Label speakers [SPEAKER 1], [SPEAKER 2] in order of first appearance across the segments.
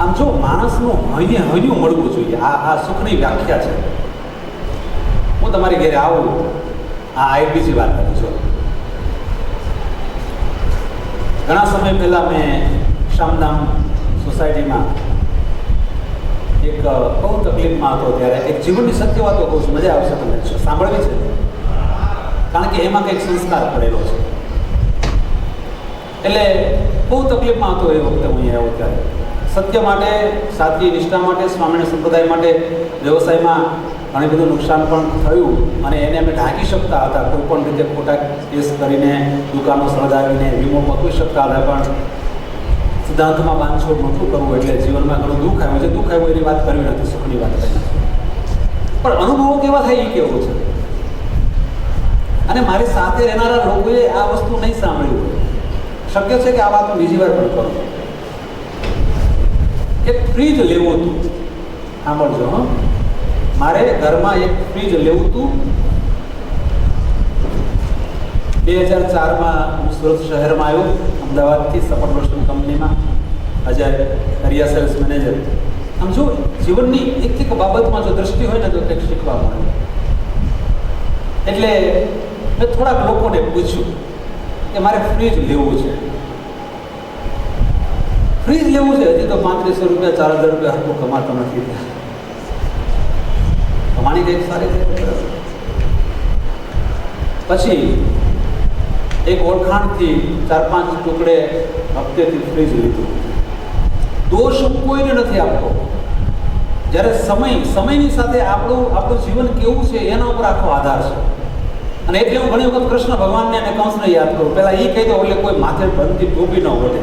[SPEAKER 1] આમ જો માણસનું હૈયે હૈયું મળવું જોઈએ. આ આ સુખની વ્યાખ્યા છે. હું તમારી ઘરે આવું. આ બીજી વાત કરું છું. ઘણા સમય પહેલાં મેં શામધામ સોસાયટીમાં એક બહુ તકલીફમાં હતો ત્યારે. એક જીવનની સત્ય વાતો કહું છું. મજા આવશે તમને. સાંભળવી છે? કારણ કે એમાં કંઈક સંસ્કાર પડેલો છે. એટલે બહુ તકલીફમાં હતો એ વખતે હું અહીંયા આવ્યો ત્યારે. સત્ય માટે, સાદગી, નિષ્ઠા માટે સ્વામિનારાયણ સંપ્રદાય માટે, વ્યવસાયમાં ઘણી બધું નુકસાન પણ થયું અને એને અમે ઢાંકી શકતા હતા. કોઈ પણ રીતે ખોટા કેસ કરીને, દુકાનો સળગાવીને, વીમો પકવી શકતા હતા, પણ સિદ્ધાંતમાં બાંધછોડ નહોતું કરવું એટલે જીવનમાં ઘણું દુઃખ આવ્યું. છે દુઃખ આવ્યું એની વાત કરવી નથી, સુખની વાત કરી પણ અનુભવો કેવા થાય એ કેવું છે? અને મારી સાથે રહેનારા લોકોએ આ વસ્તુ નહીં સાંભળ્યું શક્ય છે કે આ વાત બીજી વાર પણ કરું. એક ફ્રીજ લેવું હતું. સાંભળજો, હં. મારે ઘરમાં એક ફ્રીજ લેવું હતું. બે હજાર ચારમાં હું સુરત શહેરમાં આવ્યો, અમદાવાદથી સફળ રોશન કંપનીમાં અજય હરિયા સેલ્સ મેનેજર આમ જો, જીવનની એક એક બાબતમાં જો દ્રષ્ટિ હોય ને, તો કંઈક શીખવા મળે. એટલે મેં થોડાક લોકોને પૂછ્યું કે મારે ફ્રીજ લેવું છે. ફ્રીજ લેવું છે? હજી તો પાંત્રીસો રૂપિયા, ચાર હજાર રૂપિયા હરખું કમાતો નથી. કમાણી કંઈક સારી પછી એક ઓળખાણથી ચાર પાંચ ટુકડે હપ્તેથી ફ્રીજ લીધું. દોષ કોઈને નથી આપતો. જ્યારે સમય, સમયની સાથે આપણું આપણું જીવન કેવું છે, એના ઉપર આખો આધાર છે. અને એટલે હું ઘણી વખત કૃષ્ણ ભગવાનને અને કંસને યાદ કરું. પહેલાં એ કહી દો એટલે કોઈ માથે બનતી ટોપી ન ઓઢે.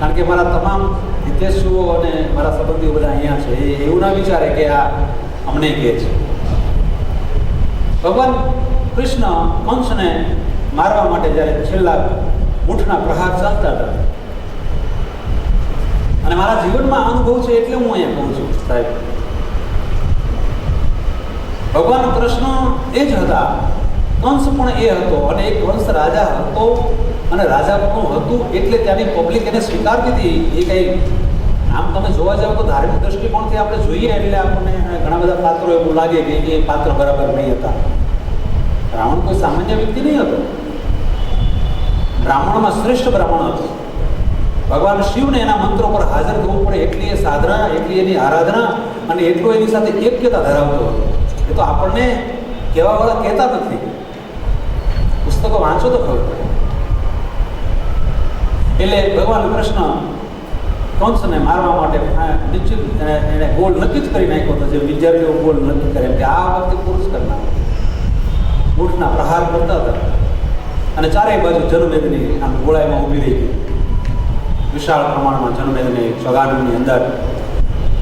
[SPEAKER 1] કારણ કે મારા તમામ હિતેશુઓ અને મારા સંબંધીઓ બધા અહીંયા છે. એ એવું ના વિચારે કે આ અમને કહે છે. ભગવાન કૃષ્ણ કંસને મારવા માટે જ્યારે છેલ્લા ઊંઠના પ્રહાર ચાલતા હતા. અને મારા જીવનમાં અનુભવ છે એટલે હું અહીંયા કહું છું, સાહેબ. ભગવાન કૃષ્ણ એ જ હતા કંસ પણ એ હતો અને એક કંસ રાજા હતો અને રાજા પણ હતું એટલે ત્યાંની પબ્લિક એને સ્વીકારતી હતી એ કંઈ આમ તમે જોવા જાવ તો ધાર્મિક દૃષ્ટિકોણથી આપણે જોઈએ એટલે આપણને ઘણા બધા પાત્રો એવું લાગે કે એ પાત્ર બરાબર નહીં હતા. રાવણ કોઈ સામાન્ય વ્યક્તિ નહીં હતો. બ્રાહ્મણમાં શ્રેષ્ઠ બ્રાહ્મણ હતો. ભગવાન શિવને એના મંત્રો પર હાજર થવું પડે, એટલી એ સાધના, એટલી એની આરાધના અને એટલો એની સાથે એક્યતા ધરાવતો હતો. એ તો આપણને કહેવાવાળા કહેતા નથી. પુસ્તકો વાંચો તો ખરું એટલે ભગવાન કૃષ્ણ કંસને મારવા માટે નિશ્ચિત એને- ગોલ નક્કી જ કરી નાખ્યો હતો જે વિદ્યાર્થીઓ ગોલ નક્કી કરે કે આ વખતે પુરુષ કરનાર મૂઠના પ્રહાર કરતા હતા. અને ચારેય બાજુ જનમેદની આમ ગોળાઈમાં ઊભી રહી ગઈ. વિશાળ પ્રમાણમાં જનમેદની ચોગાનની અંદર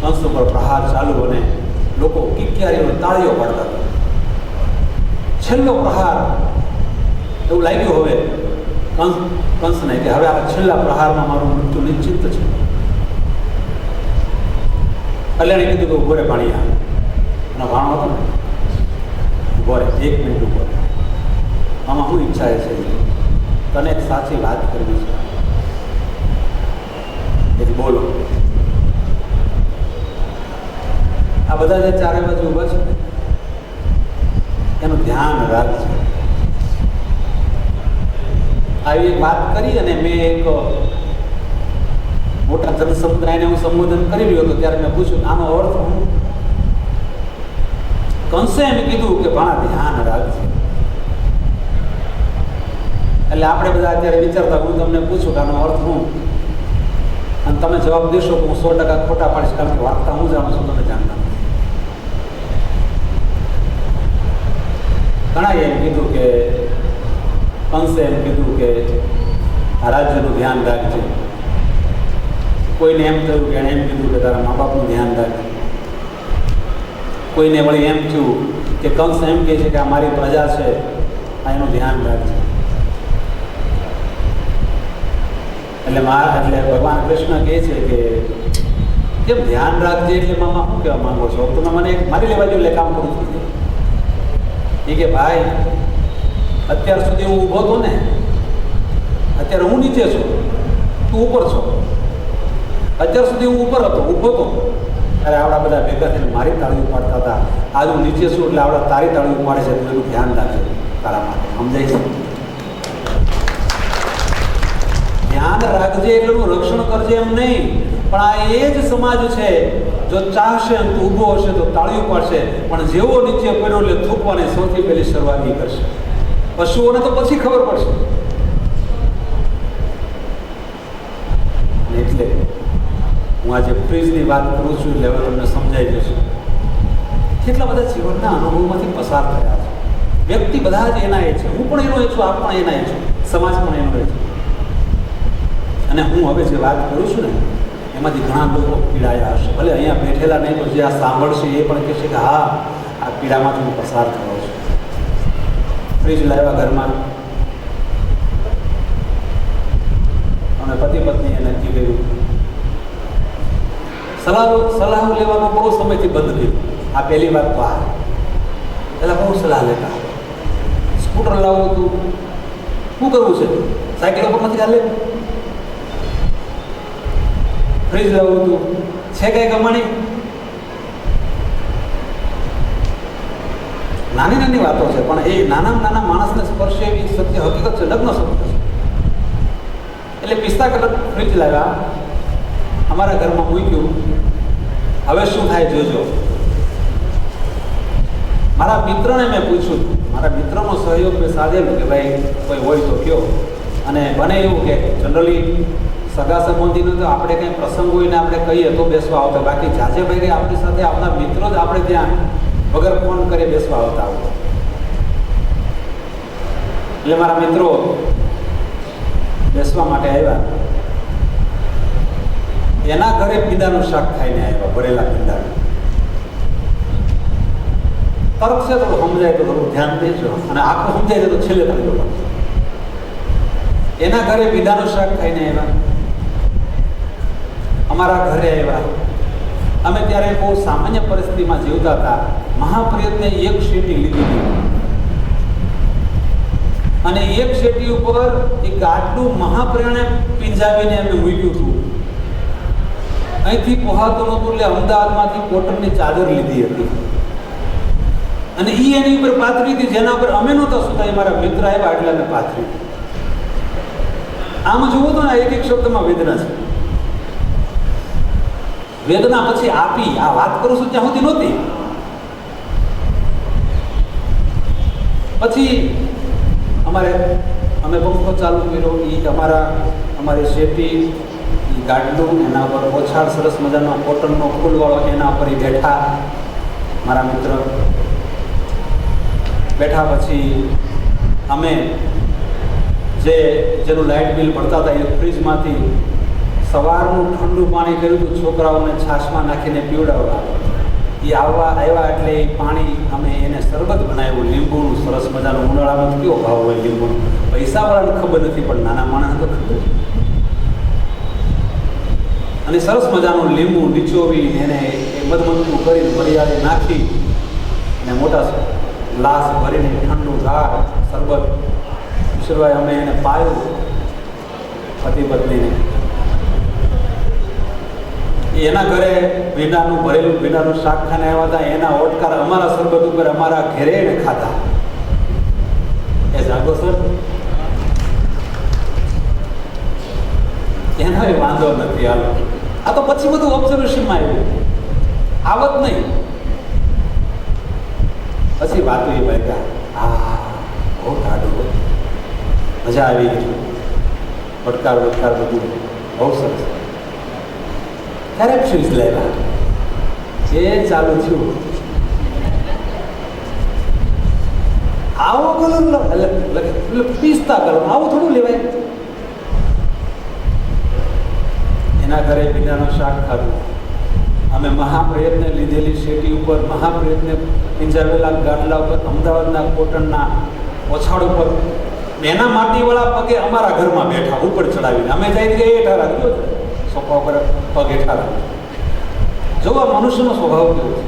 [SPEAKER 1] કંસ ઉપર પ્રહાર ચાલુ અને લોકો કિક્યારીઓ તાળીઓ પાડતા હતા. છેલ્લો પ્રહાર એવું લાગ્યું હવે. કંસ કંસને કે હવે આ છેલ્લા પ્રહારમાં મારું મૃત્યુ નિશ્ચિત છે. કલ્યાણે કીધું કે ઉભોરે પાણી આવે ભાણો હતો ને ઉભોરે એક મિનિટ ઊભો આમાં શું ઈચ્છા છે, તને એક સાચી વાત કરવી છે. એટલે બોલો. આ બધા જે ચારે બાજુ ઊભા છે એનું ધ્યાન રાખજો. આવી વાત કરી અને મેં એક મોટા જનસમુદાયને હું સંબોધન કરી રહ્યો હતો, ત્યારે મેં પૂછ્યું, આનો અર્થ હું કંસે એમ કીધું કે, ભણા, ધ્યાન રાખજે. એટલે આપણે બધા અત્યારે વિચારતા, હું તમને પૂછું કે આનો અર્થ હું અને તમે જવાબ દેશો કે હું સો ટકા ખોટા પાડીશ, કારણ કે વાર્તા હું જાણું છું, તમે જાણતા ઘણા એમ કીધું કંસે એમ કીધું કે આ રાજ્યનું ધ્યાન રાખજે. કોઈને એમ થયું કે એણે એમ કીધું કે તારા મા બાપનું ધ્યાન રાખજે. કોઈને વળી એમ થયું કે કંસ એમ કહે છે કે આ મારી પ્રજા છે, આ એનું ધ્યાન રાખજે. એટલે મારા એટલે ભગવાન કૃષ્ણ કહે છે કે કેમ ધ્યાન રાખજે એટલે મામા શું કહેવા માંગો છો? તમે મને મારી લેવા જેવું કામ કરું છું. એ કે ભાઈ અત્યાર સુધી હું ઊભો હતો ને, અત્યારે હું નીચે છું, તું ઉપર છો. અત્યાર સુધી હું ઉપર હતો, ઊભો હતો ત્યારે આવડા બધા ભેગા થઈને મારી તાળી ઉપાડતા હતા. આજ હું નીચે છું એટલે આવડા તારી તાળી ઉપાડે છે, તું એનું ધ્યાન રાખજો તારા માટે. સમજાય છે? ધ્યાન રાખજે એટલે રક્ષણ કરજે એમ નહીં, પણ આ એ જ સમાજ છે, જો ચાહશે અને ઊભો હશે તો તાળીઓ પાડશે પણ જેવો નીચે પડ્યો એટલે થૂકવાની સૌથી પહેલી શરૂઆત કરશે. પશુઓને તો પછી ખબર પડશે. એટલે હું આજે ફ્રીજની વાત કરું છું, એટલે તમને સમજાઈ જશે. કેટલા બધા જીવનના અનુભવમાંથી પસાર થયા છે. વ્યક્તિ બધા જ એના એ છે. હું પણ એનો એ છું, આપ પણ એના એ છું. સમાજ પણ એનો એ છે. અને હું હવે જે વાત કરું છું ને, એમાંથી ઘણા લોકો પીડાયા હશે. ભલે અહીંયા બેઠેલા નહીં, પણ જે આ સાંભળશે એ પણ કહેશે કે હા, આ પીડામાંથી હું પસાર થયો ફ્રીજ લાવ્યા ઘરમાં. અને પતિ પત્નીએ નક્કી કર્યું. સલાહ સલાહ લેવાનો બહુ સમયથી બંધ કર્યું આ પહેલી વાત તો આ. એટલે બહુ સલાહ લેતા. સ્કૂટર લાવવું હતું. શું કરવું છે? સાયકલ ઉપર નથી ચાલે ફ્રીજ લાવવું હતું. છે કઈ કમાણી? નાની નાની વાતો છે, પણ એ નાના નાના માણસને સ્પર્શે એવી સત્ય હકીકત છે, લગ્ન શબ્દ છે. એટલે પિસ્તા કલર ફ્રીજ લાવ્યા. અમારા ઘરમાં મૂક્યું. હવે શું થાય જોજો. મારા મિત્રને મેં પૂછ્યું. મારા મિત્રનો સહયોગ મેં સાધેલો કે ભાઈ, કોઈ હોય તો કયો. અને બને એવું કે, જનરલી સગા સંબંધીનો તો આપણે કંઈ પ્રસંગ હોય ને આપણે કહીએ તો બેસવા આવતા. બાકી જાજે ભાઈ આપણી સાથે, આપણા મિત્રો જ આપણે ત્યાં વગર ફોન કરી બેસવા આવતા હોય. એટલે મારા મિત્રો બેસવા માટે આવ્યા. એના ઘરે પીંડાનું શાક ખાઈને આવ્યા, ભરેલા પીંદા તરફ છે તો સમજાય તો થોડું ધ્યાન દેજો અને આખું સમજાય તો છેલ્લે તમે એના ઘરે પીધાનું શાક ખાઈને આવ્યા. અમારા ઘરે આવ્યા. અમે ત્યારે બહુ સામાન્ય પરિસ્થિતિમાં જીવતા હતા. મહાપ્રયત્ને એક શેટી લીધી હતી. અને એક શેટી ઉપર એક આટલું મહાપ્રયણે પીંજાવીને અમે મૂક્યું હતું. અહીંથી પહોંચતું નહોતું એટલે અમદાવાદમાંથી કોટનની ચાદર લીધી હતી. અને એ એની ઉપર પાથરી હતી, જેના ઉપર અમે નહોતા સુતા, એ મારા મિત્ર આવ્યા એટલે અમે પાથરી. આમ જોવું તો ને એક એક શબ્દમાં વેદના છે. વેદના પછી આપી, આ વાત કરું છું ત્યાં સુધી નહોતી. પછી અમારે, અમે પંખો ચાલુ કર્યો એ અમારા, અમારી એ ગાડલું, એના પર ઓછાળ સરસ મજાનો કોટનનો ફૂલવાળો એના પર બેઠા. મારા મિત્ર. બેઠા પછી અમે જે, જેનું લાઇટ બિલ ભરતા હતા એ ફ્રીજમાંથી સવારનું ઠંડુ પાણી કર્યું હતું છોકરાઓને છાશમાં નાખીને પીવડાવવા. એ આવવા આવ્યા એટલે એ પાણી અમે એને શરબત બનાવ્યું. લીંબુનું સરસ મજાનું ઉનાળામાં કેવો ભાવ હોય લીંબુનો? પૈસાવાળાને ખબર નથી, પણ નાના માણસને તો ખબર અને સરસ મજાનું લીંબુ નીચોવી એને એ મધમધનું કરીને મર્યાદે નાખી અને મોટા ગ્લાસ ભરીને ઠંડુ ગાર શરબત. ઈશ્વરભાઈ, અમે એને પાયું પતિ પત્નીને એના ઘરે વિનાનું ભરેલું, વિનાનું શાક ખાને આવ્યા હતા. એના ઓટકાર અમારા સરબત ઉપર અમારા ઘરે ખાધા. એ જાગો સર. એનો એ વાંધો નથી હાલો. આ તો પછી બધું ઓબ્ઝર્વેશનમાં આવ્યું. આવત નહીં. પછી વાતો એ ભાઈ આ બહુ ટાઢું મજા આવી ગઈ. પડકાર વડકાર બધું. બહુ સરસ. ક્યારે શૂઝ લેવા જે ચાલુ થયું. આવો કલર એટલે પિસ્તા કલર આવું થોડું લેવાય. એના ઘરે ભીંડાનું શાક ખાધું. અમે મહાપ્રયત્ને લીધેલી શેટી ઉપર, મહાપ્રયત્ને પીંજાવેલા ગાડલા ઉપર, અમદાવાદના કોટનના ઓછાડ ઉપર. એના માટીવાળા પગે અમારા ઘરમાં બેઠા, ઉપર ચડાવીને. અમે જઈને એ રાખજો સોફા ઉપર પગ હેઠા જો આ મનુષ્યનો સ્વભાવ કેવો છે.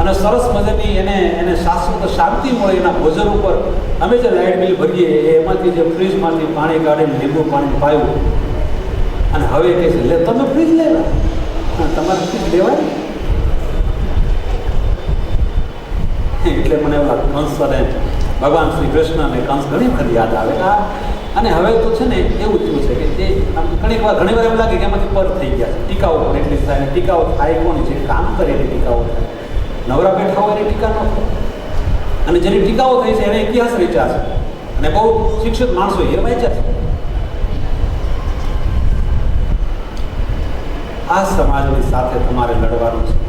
[SPEAKER 1] અને સરસ મજાની એને એને શાશ્વત શાંતિ મળે એના ભોજન ઉપર અમે જે લાઇટ બિલ ભરીએ એમાંથી જે ફ્રીજમાંથી પાણી કાઢીને લીંબુ પાણી પાયું. અને હવે કહે છે, લે, તમે ફ્રીજ લેવા તમારે ફ્રીજ લેવાય એટલે મને એવા કંસ અને ભગવાન શ્રી કૃષ્ણ અને કંસ ઘણી બધી યાદ આવે. આ અને હવે તો છે ને એવું થયું છે કે તે આમ વાર ઘણી વાર એમ લાગે કે એમાંથી પર થઈ ગયા છે. ટીકાઓ પણ એટલી થાય અને ટીકાઓ થાય કોણ છે? કામ કરે એની ટીકાઓ થાય. નવરા બેઠા હોય એની ટીકા ન થાય. અને જેની ટીકાઓ થઈ છે એને ઇતિહાસ રચ્યા છે. અને બહુ શિક્ષિત માણસો એ વાંચ્યા છે. આ સમાજની સાથે તમારે લડવાનું છે.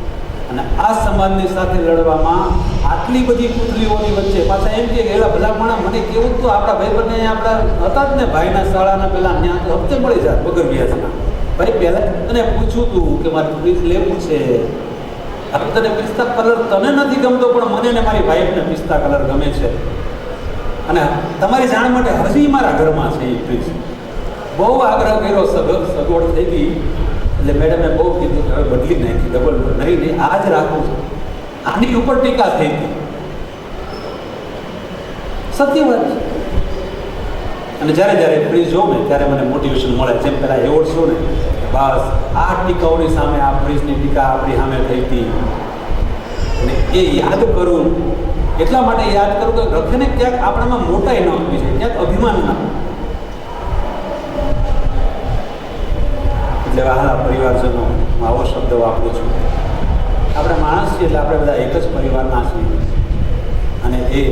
[SPEAKER 1] અને આ સમાજની સાથે લડવામાં આટલી બધી પુતળીઓની વચ્ચે પાછા એમ કે એલા ભલામણા, મને કેવું તો આપણા ભાઈ બંને આપણા હતા જ ને ભાઈના શાળાના પેલા, ત્યાં હપ્તે મળી જાય વગર વ્યાજના. ભાઈ પહેલાં તને પૂછ્યું તું કે મારે ફ્રીજ લેવું છે? હવે તને પિસ્તા કલર તને નથી ગમતો, પણ મને ને મારી વાઈફને પિસ્તા કલર ગમે છે. અને તમારી જાણ માટે હજી મારા ઘરમાં છે એ ફ્રીજ બહુ આગ્રહ કર્યો, સગ, સગવડ થઈ ગઈ. એટલે મેડમે બહુ કીધું કે હવે બદલી નાખી, ડબલ નહીં નહીં આ જ રાખવું છે. આની ઉપર ટીકા થઈ હતી સત્ય વાત અને જ્યારે જ્યારે ફ્રીજ જોઉં ને, ત્યારે મને મોટિવેશન મળે. જેમ પહેલાં એવોર્ડ શો ને, બસ, આ ટીકાઓની સામે આ ફ્રીજની ટીકા આપણી સામે થઈ હતી. અને એ યાદ કરું, એટલા માટે યાદ કરું કે રખેને ક્યાંક આપણામાં મોટાઈ ન આપવી છે ક્યાંક અભિમાન ના એટલે વહાલા પરિવારજનો, હું આવો શબ્દ વાપરું છું. આપણે માણસ છીએ એટલે આપણે બધા એક જ પરિવારના છીએ. અને એ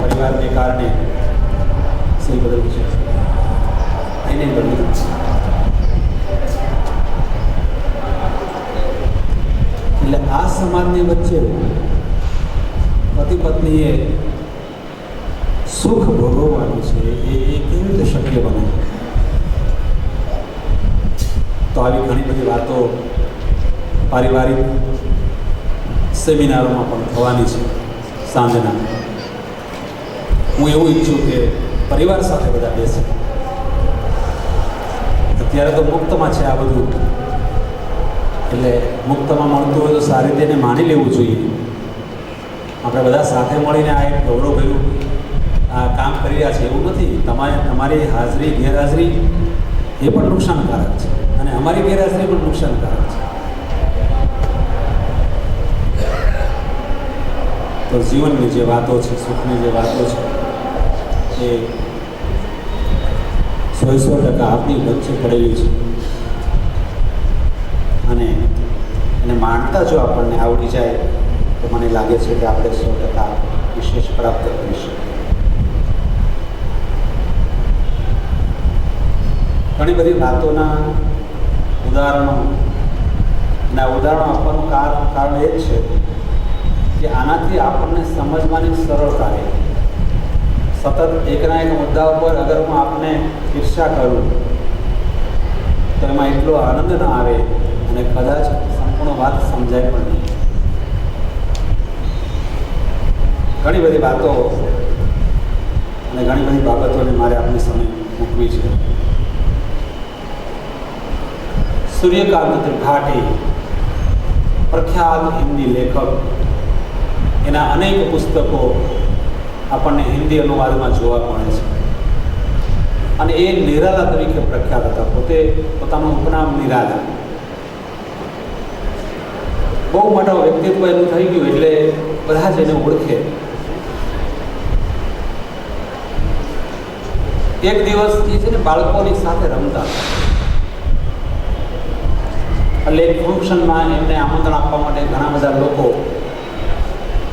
[SPEAKER 1] પરિવારને કારણે શ્રી બદલવું છે. એને બદલવું છે. એટલે આ સમાજની વચ્ચે પતિ પત્નીએ સુખ ભોગવવાનું છે એ એ કેવી રીતે શક્ય બને? તો આવી ઘણી બધી વાતો પારિવારિક સેમિનારોમાં પણ થવાની છે સાંજના. હું એવું ઈચ્છું કે પરિવાર સાથે બધા બેસે. અત્યારે તો મુક્તમાં છે આ બધું. એટલે મુક્તમાં મળતું હોય તો સારી રીતે એને માની લેવું જોઈએ. આપણે બધા સાથે મળીને આ એક ગૌરવભર્યું આ કામ કરી રહ્યા છે એવું નથી. તમારે, તમારી હાજરી, ગેરહાજરી એ પણ નુકસાનકારક છે. અને અમારી ગેરહાજરી પણ નુકસાનકારક છે. તો જીવનની જે વાતો છે, સુખની જે વાતો છે, એ સો સો ટકા આપણી વચ્ચે પડેલી છે. અને એને માણતા જો આપણને આવડી જાય, તો મને લાગે છે કે આપણે સો ટકા વિશેષ પ્રાપ્ત કરી શકીએ ઘણી બધી વાતોના ઉદાહરણો અને ઉદાહરણો આપવાનું કાર- કારણ એ જ છે કે આનાથી આપણને સમજવાની સરળતા રહે. સતત એકના એક મુદ્દા ઉપર અગર હું આપને ઈર્ષા કરું, તો એમાં એટલો આનંદ ન આવે અને કદાચ સંપૂર્ણ વાત સમજાય પણ નહીં. ઘણી બધી વાતો અને ઘણી બધી બાબતોને મારે આપને સમય મૂકવી છે. સૂર્યકાંત ત્રિપાઠી પ્રખ્યાત હિન્દી લેખક એના અનેક પુસ્તકો આપણને હિન્દી અનુવાદમાં જોવા મળે છે. અને એ નિરાલા તરીકે પ્રખ્યાત હતા. પોતે પોતાનું ઉપનામ નિરાલા. બહુ મોટા વ્યક્તિત્વ એનું થઈ ગયું એટલે બધા જ એને ઓળખે. એક દિવસ એ છે ને બાળકોની સાથે રમતા એટલે એક ફંક્શનમાં એમને આમંત્રણ આપવા માટે ઘણા બધા લોકો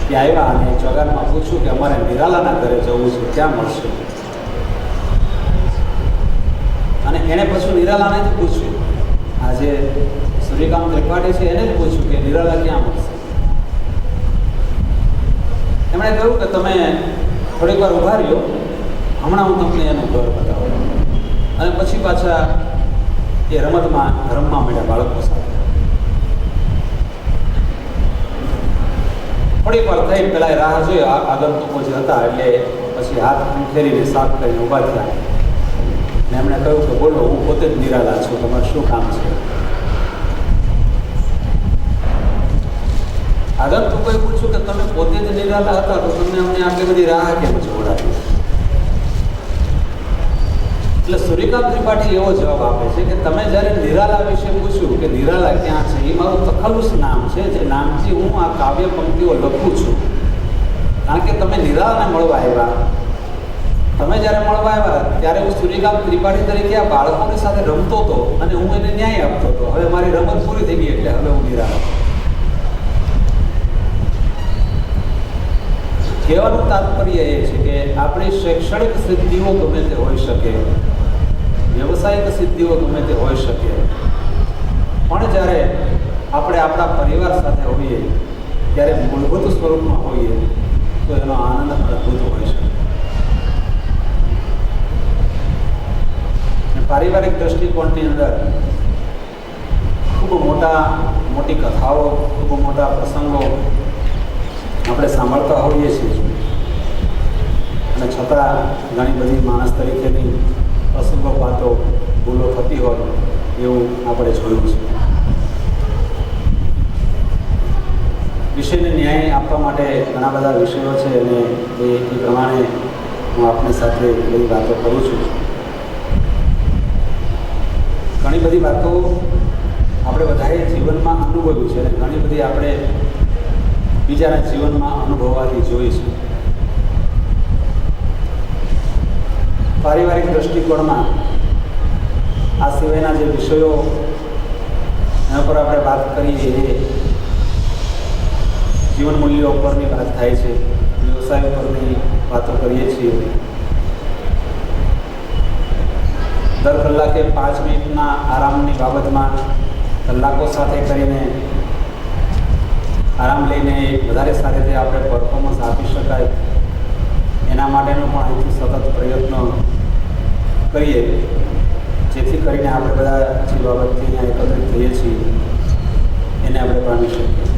[SPEAKER 1] ત્યાં આવ્યા અને ચોગાનમાં પૂછ્યું કે અમારે નિરાલાના ઘરે જવું છે, ક્યાં મળશે? અને એને પછી નિરાલાને જ પૂછ્યું. આજે સૂર્યકાંત ત્રિપાઠી છે, એને જ પૂછ્યું કે નિરાલા ક્યાં મળશે? એમણે કહ્યું કે તમે થોડીક વાર ઊભા રહ્યો, હમણાં હું તમને એનું ઘર બતાવું. અને પછી પાછા એ રમતમાં, રમવા મળ્યા બાળકો સાથે. થોડીક વાર થઈ પેલા એ રાહ જોઈ આગંતુકો જે હતા, એટલે પછી હાથ ફેરીને સાફ કરીને ઊભા થયા. ને એમણે કહ્યું કે બોલો, હું પોતે જ નિરાલા છું, તમારે શું કામ છે? આગંતુકોએ પૂછ્યું કે તમે પોતે જ નિરાલા હતા, તો તમને અમને આટલી બધી રાહ કેમ જોડાવી એટલે સૂર્યકાંત ત્રિપાઠી એવો જવાબ આપે છે કે તમે જ્યારે નિરાલા વિશે પૂછ્યું કે નિરાલા ક્યાં છે, એ મારું તખલ્લુસ નામ છે, જે નામથી હું આ કાવ્ય પંક્તિઓ લખું છું. કારણ કે તમે નિરાલાને મળવા આવ્યા. તમે જ્યારે મળવા આવ્યા, ત્યારે હું સૂર્યકાંત ત્રિપાઠી તરીકે આ બાળકોની સાથે રમતો હતો અને હું એને ન્યાય આપતો હતો. હવે મારી રમત પૂરી થઈ ગઈ એટલે હવે હું નિરાલા. કહેવાનું તાત્પર્ય એ છે કે આપણી શૈક્ષણિક સિદ્ધિઓ ગમે તે હોઈ શકે. વ્યવસાયિક સિદ્ધિઓ ગમે તે હોઈ શકે. પણ જ્યારે આપણે આપણા પરિવાર સાથે હોઈએ, ત્યારે મૂળભૂત સ્વરૂપમાં હોઈએ, તો એનો આનંદ અદ્ભુત હોય છે પારિવારિક દ્રષ્ટિકોણની અંદર ખૂબ મોટા, મોટી કથાઓ, ખૂબ મોટા પ્રસંગો આપણે સાંભળતા હોઈએ છીએ. અને છતાં ઘણી બધી માણસ તરીકેની પ્રસંગો વાતો ભૂલો થતી હોય એવું આપણે જોયું છે. વિષયને ન્યાય આપવા માટે ઘણા બધા વિષયો છે અને એ પ્રમાણે હું આપની સાથે બધી વાતો કરું છું. ઘણી બધી વાતો આપણે બધાએ જીવનમાં અનુભવ્યું છે અને ઘણી બધી આપણે બીજાના જીવનમાં અનુભવવાથી જોઈ છે. પારિવારિક દૃષ્ટિકોણમાં આ સિવાયના જે વિષયો એના પર આપણે વાત કરીએ એ જીવન મૂલ્યો ઉપરની વાત થાય છે, વ્યવસાય ઉપરની વાતો કરીએ છીએ. દર કલાકે પાંચ મિનિટના આરામની બાબતમાં કલાકો સાથે કરીને આરામ લઈને વધારે સારી રીતે આપણે પરફોર્મન્સ આપી શકાય. એના માટેનો પણ અહીંથી સતત પ્રયત્નો કરીએ. જેથી કરીને આપણે બધા જે બાબતથી અહીંયા એકત્રિત થઈએ છીએ, એને આપણે પામી શકીએ.